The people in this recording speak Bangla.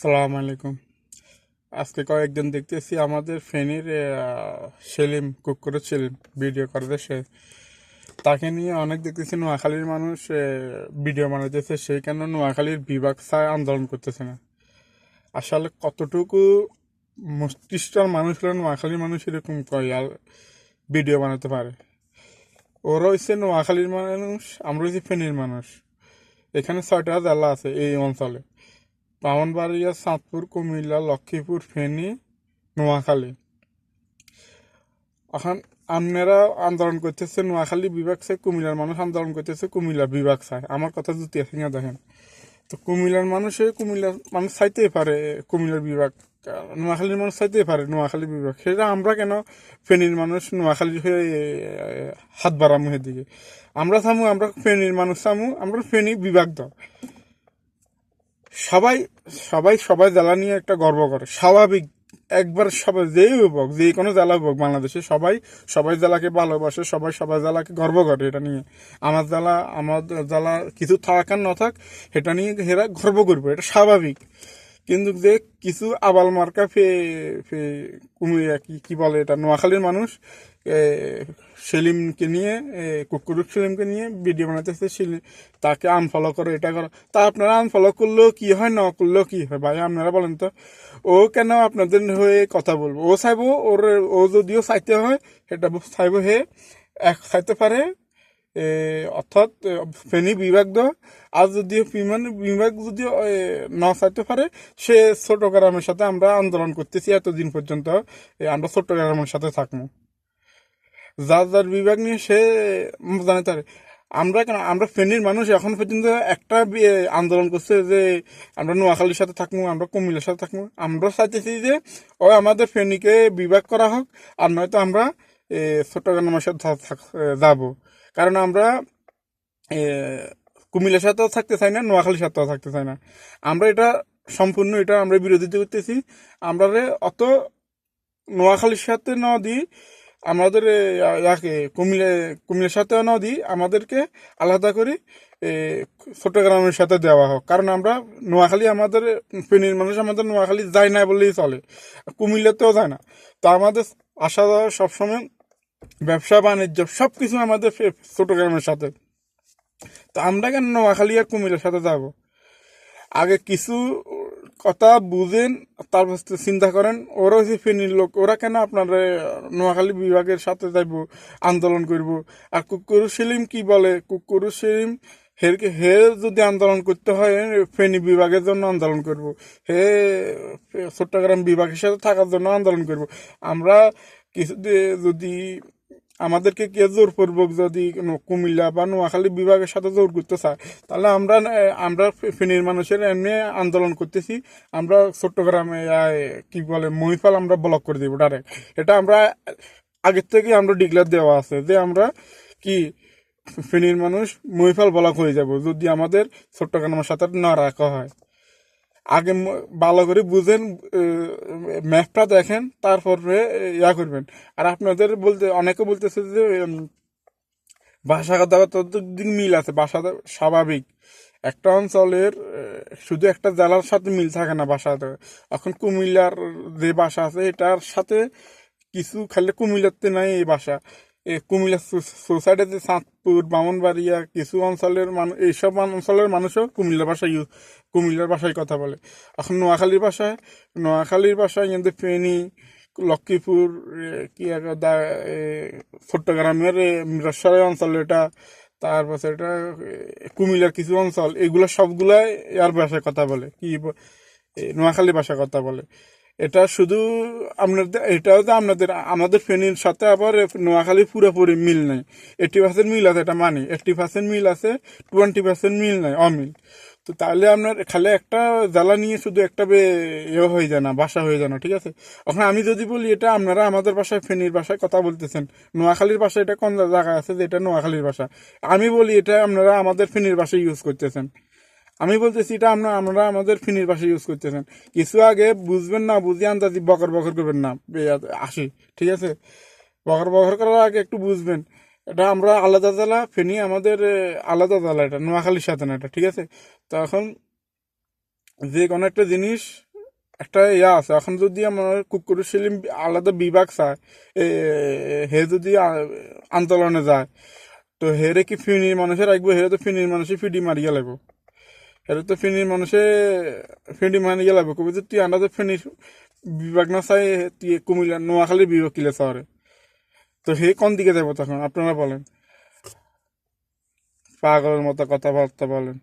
সালাম আলাইকুম। আজকে কয়েকদিন দেখতেছি আমাদের ফেনীর সেলিম কুকুরের সেলিম ভিডিও করতে সে। তাকে নিয়ে অনেক দেখতেছি নোয়াখালীর মানুষ ভিডিও বানাইতেছে সেই কেন নোয়াখালীর বিভাগ ছায় আন্দোলন করতেছে না। আসলে কতটুকু মস্তিষ্কের মানুষ হলে নোয়াখালীর মানুষ এরকম কয় আর ভিডিও বানাতে পারে? ওরা হচ্ছে নোয়াখালীর মানুষ, আমরা হচ্ছে ফেনীর মানুষ। এখানে ছয়টা জেলা আছে এই অঞ্চলে। ব্রাহ্মণবাড়িয়া চাঁদপুর, কুমিল্লা, লক্ষ্মীপুর, ফেনী, নোয়াখালী। এখন আপনারা আন্দোলন করতেছে নোয়াখালী বিভাগ চাই, কুমিল্লার মানুষ আন্দোলন করতেছে কুমিল্লা বিভাগ চাই। আমার কথা জুতি আছে না দেখেন। তো কুমিল্লার মানুষে কুমিল্লার মানুষ চাইতেই পারে কুমিল্লার বিভাগ। নোয়াখালীর মানুষ চাইতেই পারে নোয়াখালী বিভাগ। সেটা আমরা কেন ফেনীর মানুষ নোয়াখালী হয়ে হাত বাড়ামু দিকে আমরা চামু আমরা ফেনীর মানুষ চামু আমরা ফেনী বিভাগ দাও সবাই সবাই সবাই জ্বালা নিয়ে একটা গর্ব করে। স্বাভাবিক। একবার সবাই যেই হোক, যে কোনো জ্বালা হোক, বাংলাদেশে সবাই সবাই জ্বালাকে ভালোবাসে, সবাই সবাই জ্বালাকে গর্ব করে এটা নিয়ে। আমার জ্বালা আমার জ্বালা কিছু থাক আর না থাক, এটা নিয়ে হেরা গর্ব করবে, এটা স্বাভাবিক। কিন্তু যে কিছু আবাল মার্কা ফে ফে কুমিরা কি কি বলে এটা? নোয়াখালীর মানুষ সেলিমকে নিয়ে কুকুরুক সেলিমকে নিয়ে ভিডিও বানাতেছে সেলিম তাকে আনফলো করে, এটা করো। তা আপনারা আনফলো করলেও কি হয়, না করলেও কি হয়? ভাই, আপনারা বলেন তো। ও কেন আপনাদের হয়ে কথা বলব? ও চাইব, ওর, ও যদিও চাইতে হয়, সেটা চাইব হে, এক চাইতে পারে অর্থাৎ ফেনী বিভাগ দ আর যদিও বিমান বিভাগ যদিও এ, না চাইতে পারে সে ছোট গ্রামের সাথে আমরা আন্দোলন করতেছি এতদিন পর্যন্ত। আমরা ছোট গ্রামের সাথে থাকব। যার যার বিভাগ নিয়ে সে জানে তার। আমরা কেন আমরা ফেনীর মানুষ এখন পর্যন্ত একটা আন্দোলন করছে যে আমরা নোয়াখালীর সাথে থাকব আমরা কুমিল্লার সাথে থাকব। আমরা চাইতেছি যে ও আমাদের ফেনীকে বিভাগ করা হোক আর নয়তো আমরা চট্টগ্রামের সাথে যাব। কারণ আমরা কুমিল্লার সাথেও থাকতে চাই না নোয়াখালীর সাথেও থাকতে চাই না। আমরা এটা সম্পূর্ণ এটা আমরা বিরোধিতা করতেছি। আমরা অত নোয়াখালীর সাথে না দিই আমাদের ইয়াকে কুমিল্লা কুমিল্লার সাথেও না দিই আমাদেরকে আলাদা করে এ, চট্টগ্রামের সাথে দেওয়া হোক। কারণ আমরা নোয়াখালী আমাদের ফেনীর মানুষ আমাদের নোয়াখালী যায় না বললেই চলে। কুমিল্লাতেও যায় না। তো আমাদের আসা যাওয়া সবসময় ব্যবসা, বাণিজ্য সব কিছু আমাদের চট্টগ্রামের সাথে। তো আমরা কেন নোয়াখালী আর কুমিল্লার সাথে যাব? আগে কিছু কথা বুঝেন, তারপর চিন্তা করেন, ওরা হচ্ছে ফেনীর লোক, ওরা কেন আপনার নোয়াখালী বিভাগের সাথে যাইব, আন্দোলন করব? আর কুকুর সেলিম কি বলে? কুকুর সেলিম হেরকে হে যদি আন্দোলন করতে হয়, ফেনী বিভাগের জন্য আন্দোলন করব। হে চট্টগ্রাম বিভাগের সাথে থাকার জন্য আন্দোলন করব। আমরা কিছু যদি আমাদেরকে কে জোর পূর্বক যদি কুমিল্লা বা নোয়াখালী বিভাগের সাথে জোর করতে চায়, তাহলে আমরা আমরা ফেনীর মানুষের এমনি আন্দোলন করতেছি। আমরা চট্টগ্রামে কি বলে মহিফাল আমরা ব্লক করে দিব ডাইরেক্ট এটা আমরা আগের থেকে আমরা ডিক্লেয়ার দেওয়া আছে যে আমরা কি ফেনীর মানুষ মহিফাল ব্লক হয়ে যাব যদি আমাদের চট্টগ্রামের সাথে না রাখা হয়। আগে ভালো করে বুঝেন ম্যাপটা দেখেন, তারপরে ইয়া করবেন। আর আপনাদের বলতে, অনেকে বলতেছে যে ভাষাগত দিক মিল আছে, ভাষা স্বাভাবিক। একটা অঞ্চলের শুধু একটা জেলার সাথে মিল থাকে না ভাষাতে এখন কুমিল্লার যে ভাষা আছে, এটার সাথে কিছু খালি কুমিল্লাতে নাই এই ভাষা। কুমিল্লা সোসাইটিতে চাঁদপুর, বামনবাড়িয়া, কিছু অঞ্চলের মানুষ এইসব অঞ্চলের মানুষও কুমিল্লা ভাষায় ইউজ কুমিল্লার ভাষায় কথা বলে। এখন নোয়াখালীর ভাষায় নোয়াখালীর ভাষায় কিন্তু ফেনী, লক্ষ্মীপুর কি চট্টগ্রামের মিরসরাই অঞ্চল এটা, তারপর এটা কুমিল্লার কিছু অঞ্চল, এগুলো সবগুলাই আর ভাষায় কথা বলে, কি নোয়াখালী ভাষায় কথা বলে। এটা শুধু আপনাদের এটাও যে আপনাদের আমাদের ফেনীর সাথে আবার নোয়াখালী পুরোপুরি মিল নেই। এইটি পার্সেন্ট মিল আছে, এটা মানি। এইটি পার্সেন্ট মিল আছে টোয়েন্টি পার্সেন্ট মিল নাই, অমিল। তো তাহলে আপনার খালি একটা জ্বালা নিয়ে শুধু একটা বে- ইয়ে হয়ে যায় না, বাসা হয়ে যায় না, ঠিক আছে? ওখানে আমি যদি বলি, এটা আপনারা আমাদের বাসায়, ফেনীর বাসায় কথা বলতেছেন। নোয়াখালীর ভাষা এটা কোন জায়গায় আছে? যে এটা নোয়াখালীর ভাষা আমি বলি, এটা আপনারা আমাদের ফেনীর বাসায় ইউজ করতেছেন। আমি বলতেছি, এটা আমরা আমরা আমাদের ফিনির ভাষা ইউজ করতেছেন। কিছু আগে বুঝবেন না, বুঝি আন্দাজি বকর বকর করবেন না আসি, ঠিক আছে? বকর বকর করার আগে একটু বুঝবেন। এটা আমরা আলাদা জেলা, ফেনি আমাদের আলাদা জেলা এটা, নোয়াখালীর সাথে না এটা, ঠিক আছে? তো এখন যে কোনো একটা জিনিস, একটা ইয়া আছে, এখন যদি আমার কুকুরের সেলিম আলাদা বিভাগ চায় হে যদি আন্দোলনে যায়, তো হেরে কি ফিনির মানুষে রাখব? হেরে তো ফিনির মানুষে ফিডি মারিয়া লাগবো। হেরে তো ফিনির মানুষে ফিডি মানে লাগবো কবি যে তুই আন্ডা তো ফিনির বিভাগ না চাই, তুই কুমিল্লা, নোয়াখালীর বিভাগ কিলে শহরে তো সেই কোন দিকে যাব তখন, আপনারা বলেন। পাগলের মতো কথাবার্তা বলেন।